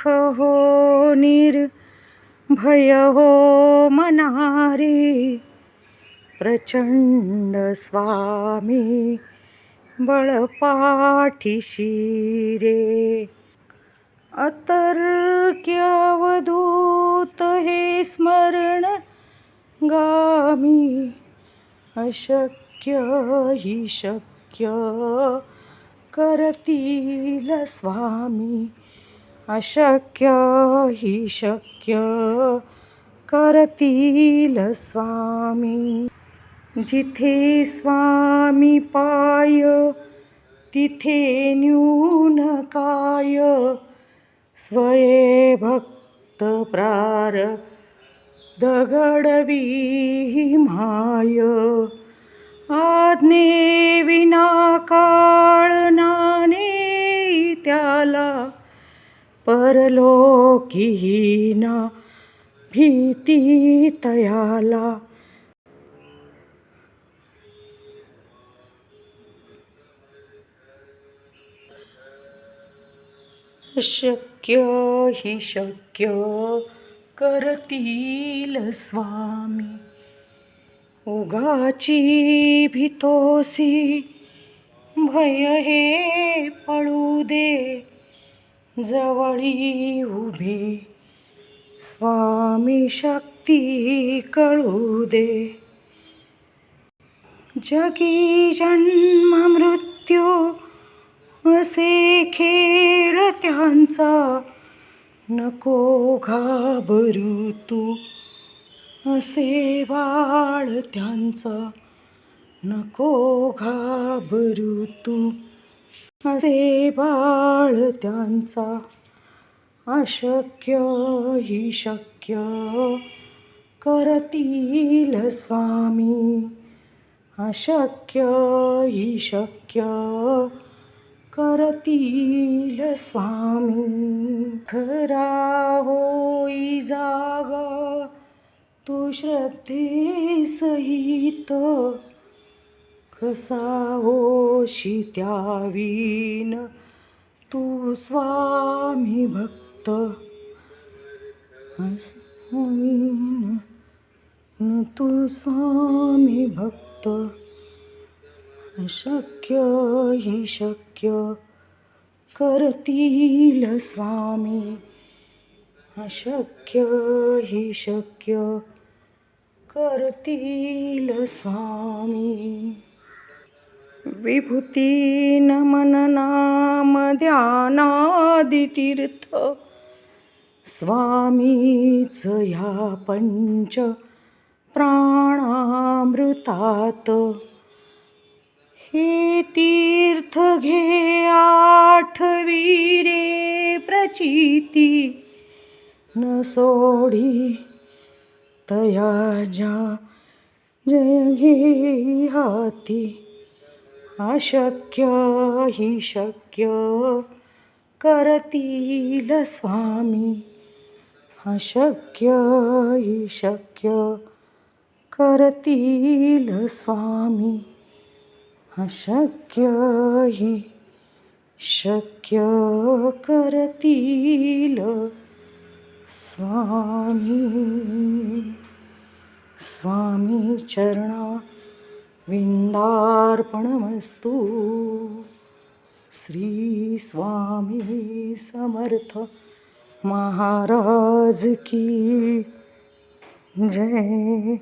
सुख हो निर्भय हो मनारी प्रचंड स्वामी बळपाठीशी रे अतर्क्यवधूत हे स्मरण गामी अशक्य हि शक्य करतील स्वामी. अशक्य ही शक्य करतील स्वामी. जिथे स्वामी पाय तिथे न्यून काय. स्वये भक्त प्रार दगडवी माय. आज्ञे विना काळ नाने त्याला परलोकीना भीती तयाला। शक्य हि शक्य करतील स्वामी। उगाची भीतोसी भय हे पळू दे। जवळी उभी स्वामी शक्ती कळू दे. जगी जन्म मृत्यू असे खेळ त्यांचा नको घाबरू तू. असे बाळ त्यांचा नको घाबरू तू. असे बाळ त्यांचा अशक्य ही शक्य करतील स्वामी. अशक्य ही शक्य करतील स्वामी. खरा होई जागा तू श्रद्धे सहित कसा होशी त्यावीन तू स्वामी भक्त न तू स्वामी भक्त अशक्य ही शक्य करतील स्वामी? अशक्य ही शक्य करतील स्वामी? विभूती नमन नाम ध्यानादितीर्थ. स्वामीच ह्या पंच प्राणामृतात. हे तीर्थ घे आठवी रे प्रचिती. न सोडी तया जा जय घे हाती. अशक्य ही शक्य करतील स्वामी. अशक्य हि शक्य करतील स्वामी. अशक्य हि शक्य करतील स्वामी. स्वामी चरणा विंदार्पणमस्तु श्री स्वामी समर्थ महाराज की जय।